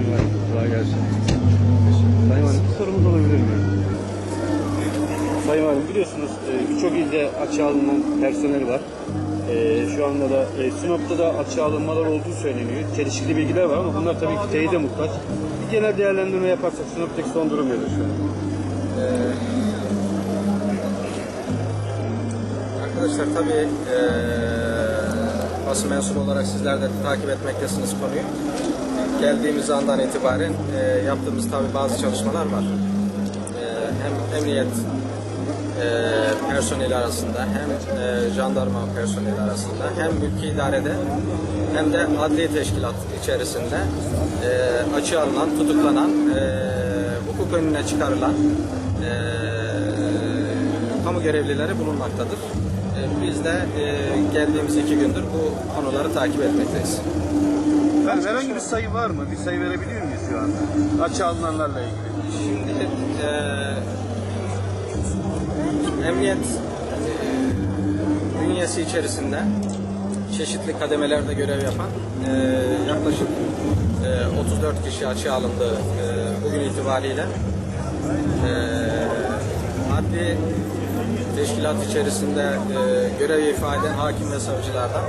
Sayın Valim, kolay gelsin. Sayın Valim, sorumuz olabilir mi? Sayın Valim, biliyorsunuz e, birçok ilde açığa alınan personel var. E, şu anda da e, Sinop'ta da açığa alınmalar olduğu söyleniyor. Çelişkili bilgiler var ama bunlar tabii ki teyide muhtaç. Bir genel değerlendirme yaparsak Sinop'taki son durum nedir şu an? Arkadaşlar tabii e, basın mensubu olarak sizler de takip etmektesiniz konuyu. Geldiğimiz andan itibaren eee, yaptığımız tabii bazı çalışmalar var. Eee, hem emniyet eee, personeli arasında hem eee, jandarma personeli arasında hem mülki idarede hem de adli teşkilat içerisinde eee açığa alınan, tutuklanan, eee, hukuk önüne çıkarılan eee kamu görevlileri bulunmaktadır. Ee, Biz de e, geldiğimiz iki gündür bu konuları takip etmekteyiz. Ben herhangi bir sayı var mı? Bir sayı verebiliyor muyuz şu anda? Açığa alınanlarla ilgili. Şimdi e, emniyet e, bünyesi içerisinde çeşitli kademelerde görev yapan e, yaklaşık e, 34 kişi açığa alındı e, bugün itibariyle. E, adli teşkilat içerisinde e, görev ifade hakim ve savcılardan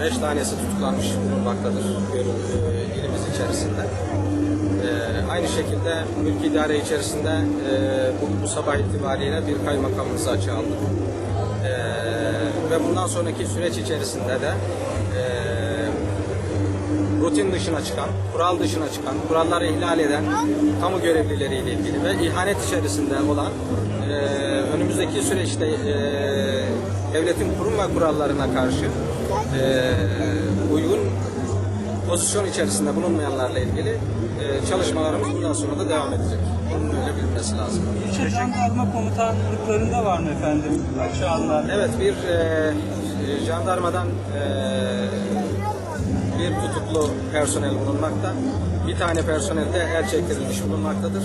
5 tanesi tutuklanmış bulunmaktadır görü- e, ilimiz içerisinde. E, aynı şekilde mülki idare içerisinde e, bu, bu sabah itibariyle bir kaymakamımızı açığa aldık. E, ve bundan sonraki süreç içerisinde de rutin dışına çıkan, kural dışına çıkan, kuralları ihlal eden kamu görevlileriyle ilgili ve ihanet içerisinde olan e, önümüzdeki süreçte e, devletin kurum ve kurallarına karşı e, uygun pozisyon içerisinde bulunmayanlarla ilgili e, çalışmalarımız bundan sonra da devam edecek. Bunun öyle bilinmesi lazım. İlçe jandarma komutanlıklarında var mı efendim açığa alınan? Evet bir e, e, jandarmadan e, bir tutuklu personel bulunmakta. Bir tane personel de el çektirilmiş bulunmaktadır.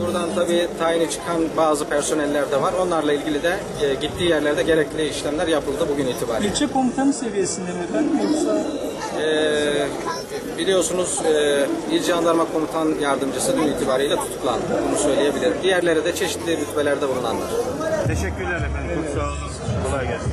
Buradan tabii tayini çıkan bazı personeller de var. Onlarla ilgili de e, gittiği yerlerde gerekli işlemler yapıldı bugün itibariyle. İlçe komutanı seviyesinde mi efendim yoksa E, biliyorsunuz e, İl Jandarma Komutan Yardımcısı dün itibariyle tutuklandı. Bunu söyleyebilirim. Diğerleri de çeşitli rütbelerde bulunanlar. Teşekkürler efendim. Çok sağ olun. Kolay gelsin.